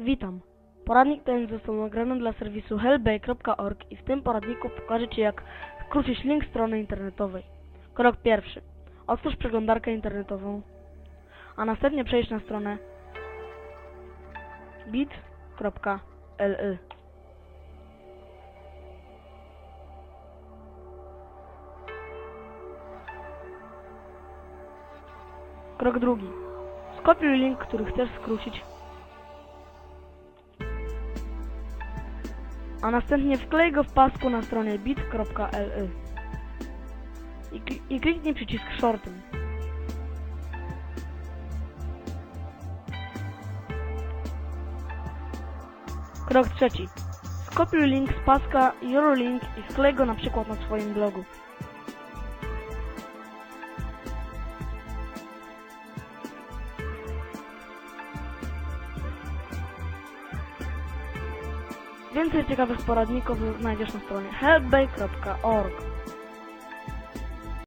Witam. Poradnik ten został nagrany dla serwisu hellbay.org i w tym poradniku pokażę Ci jak skrócić link strony internetowej. Krok pierwszy. Otwórz przeglądarkę internetową, a następnie przejdź na stronę bit.ly. Krok drugi. Skopiuj link, który chcesz skrócić a następnie wklej go w pasku na stronie bit.ly i, i kliknij przycisk shorten. Krok trzeci. Skopiuj link z paska Eurolink i wklej go na przykład na swoim blogu. Więcej ciekawych poradników znajdziesz na stronie helpbay.org.